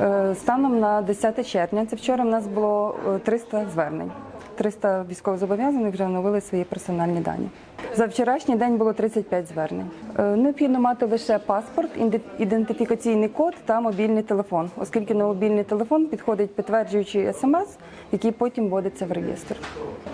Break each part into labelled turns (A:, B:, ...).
A: Е, Станом на 10 червня, це вчора в нас було е, 300 звернень. 300 військовозобов'язаних вже оновили свої персональні дані. За вчорашній день було 35 звернень. Е, Необхідно мати лише паспорт, ідентифікаційний код та мобільний телефон, оскільки на мобільний телефон підходить підтверджуючий смс, який потім вводиться в реєстр.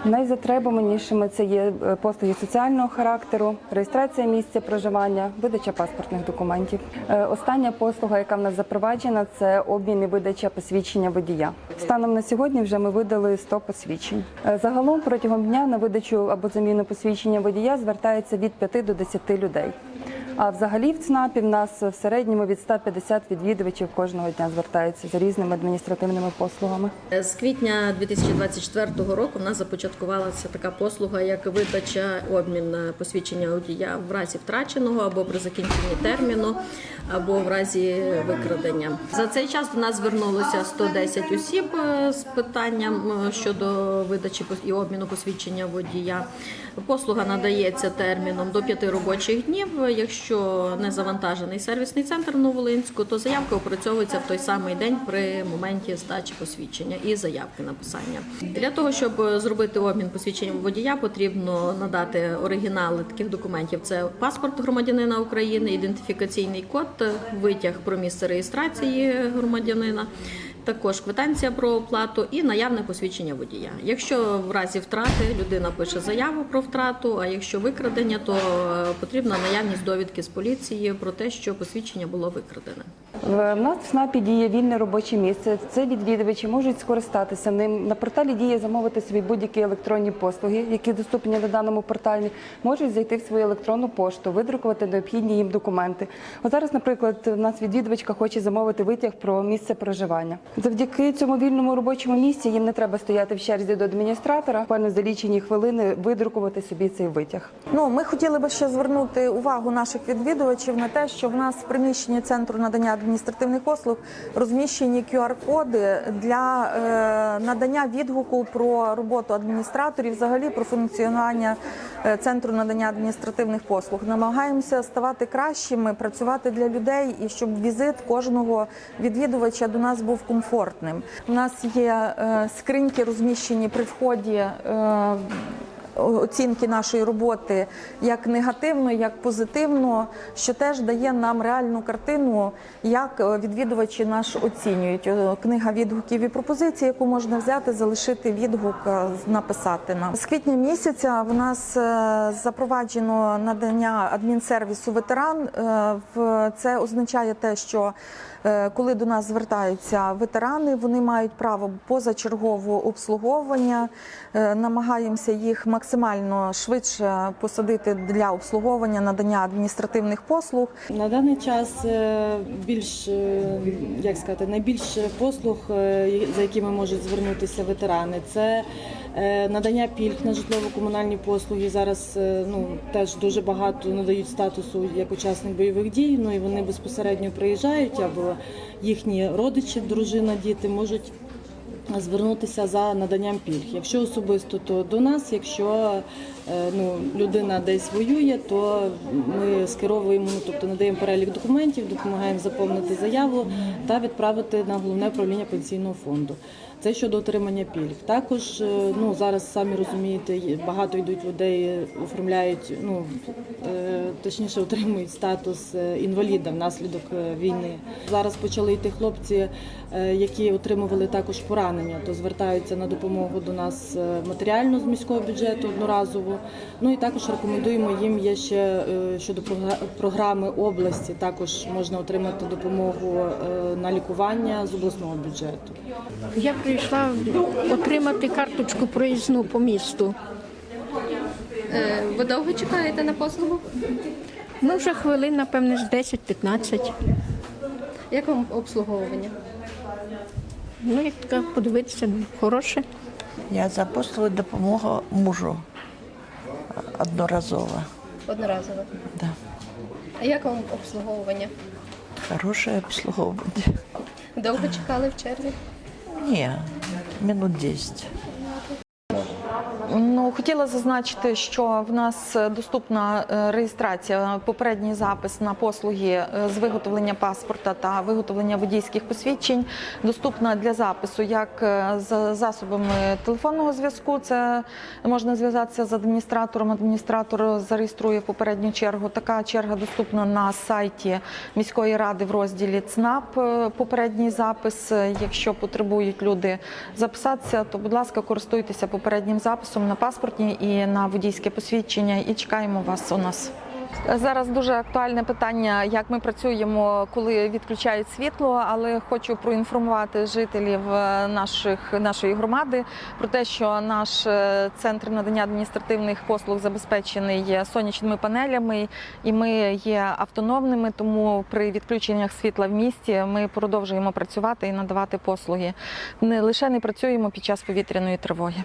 A: Найзатребуванішими це є е, послуги соціального характеру, реєстрація місця проживання, видача паспортних документів. Е, Остання послуга, яка в нас запроваджена, це обмін і видача посвідчення водія. Станом на сьогодні вже ми видали 100 посвідчень. Загалом протягом дня на видачу або заміну посвідчення водія звертається від 5 до 10 людей. А взагалі в ЦНАПі в нас в середньому від 150 відвідувачів кожного дня звертаються за різними адміністративними послугами.
B: З квітня 2024 року в нас започаткувалася така послуга, як видача обмін посвідчення водія в разі втраченого або при закінченні терміну, або в разі викрадення. За цей час до нас звернулося 110 осіб е, з питанням е, щодо видачі і обміну посвідчення водія. Послуга надається терміном до 5 робочих днів. Якщо не завантажений сервісний центр Новолинську, то заявка опрацьовується в той самий день при моменті здачі посвідчення і заявки написання. Для того щоб зробити обмін посвідчення водія, потрібно надати оригінали таких документів: це паспорт громадянина України, ідентифікаційний код, витяг про місце реєстрації громадянина. Також квитанція про оплату і наявне посвідчення водія. Якщо в разі втрати людина пише заяву про втрату, а якщо викрадення, то е, потрібна наявність довідки з поліції про те, що посвідчення було викрадене.
A: В нас в СНАПі діє вільне робоче місце. Це відвідувачі можуть скористатися ним. На порталі діє замовити собі будь-які електронні послуги, які доступні на даному порталі. Можуть зайти в свою електронну пошту, видрукувати необхідні їм документи. От зараз, наприклад, у нас відвідувачка хоче замовити витяг про місце проживання. Завдяки цьому вільному робочому місці їм не треба стояти в черзі до адміністратора, буквально за лічені хвилини видрукувати собі цей витяг.
C: Ну, ми хотіли би ще звернути увагу наших відвідувачів на те, що в нас в приміщенні центру надання адміністративних послуг розміщені QR-коди для е, надання відгуку про роботу адміністраторів, взагалі про функціонування е, центру надання адміністративних послуг. Намагаємося ставати кращими, працювати для людей і щоб візит кожного відвідувача до нас був комфортним. У нас є е, скриньки розміщені при вході. Оцінки нашої роботи як негативно, як позитивно, що теж дає нам реальну картину, як е, відвідувачі наш оцінюють. Е, Книга відгуків і пропозицій, яку можна взяти, залишити відгук, е, написати нам. З квітня місяця в нас запроваджено надання адмінсервісу ветеран. Це означає те, що коли до нас звертаються ветерани, вони мають право позачергового обслуговування. Намагаємося їх максимально швидше посадити для обслуговування, надання адміністративних послуг.
D: На даний час е, більш е, як сказати, найбільш послуг, е, за якими можуть звернутися ветерани, це надання пільг на житлово-комунальні послуги. Зараз ну теж дуже багато надають статусу як учасник бойових дій. Ну і вони безпосередньо приїжджають або їхні родичі, дружина, діти можуть звернутися за наданням пільг. Якщо особисто, то до нас. Якщо е, ну, людина десь воює, то ми скеровуємо, ну, тобто надаємо перелік документів, допомагаємо заповнити заяву та відправити на головне управління пенсійного фонду. Це щодо отримання пільг. Також е, ну зараз самі розумієте, багато йдуть людей, оформляють, ну е, точніше отримують статус інваліда внаслідок війни. Зараз почали йти хлопці, які отримували також поранення, то звертаються на допомогу до нас е, матеріально з міського бюджету одноразово. Ну і також рекомендуємо їм є ще е, щодо програми області. Також можна отримати допомогу е, на лікування з обласного бюджету.
E: Я прийшла отримати карточку проїзну по місту.
F: Ви довго чекаєте на послугу?
E: Ну, вже хвилин, напевне, з 10-15.
F: Як вам обслуговування?
E: Ну, як подивитися, хороше.
G: Я за послугу допомога мужу одноразово.
F: Одноразово.
G: Да.
F: А як вам обслуговування?
G: Хороше обслуговування.
F: Довго чекали в черзі?
G: Ні, минут 10.
C: Ну, хотіла зазначити, що в нас доступна е, реєстрація, попередній запис на послуги е, з виготовлення паспорта та виготовлення водійських посвідчень. Доступна для запису як е, з засобами телефонного зв'язку. Це можна зв'язатися з адміністратором. Адміністратор зареєструє попередню чергу. Така черга доступна на сайті міської ради в розділі ЦНАП. е, Попередній запис. Е, Якщо потребують люди записатися, то будь ласка, користуйтеся попереднім записом на паспортні і на водійське посвідчення. І чекаємо вас у нас. Зараз дуже актуальне питання, як ми працюємо, коли відключають світло, але хочу проінформувати жителів е, наших нашої громади про те, що наш е, центр надання адміністративних послуг забезпечений сонячними панелями, і ми є автономними. Тому при відключеннях світла в місті ми продовжуємо працювати і надавати послуги. Не лише не працюємо під час повітряної тривоги.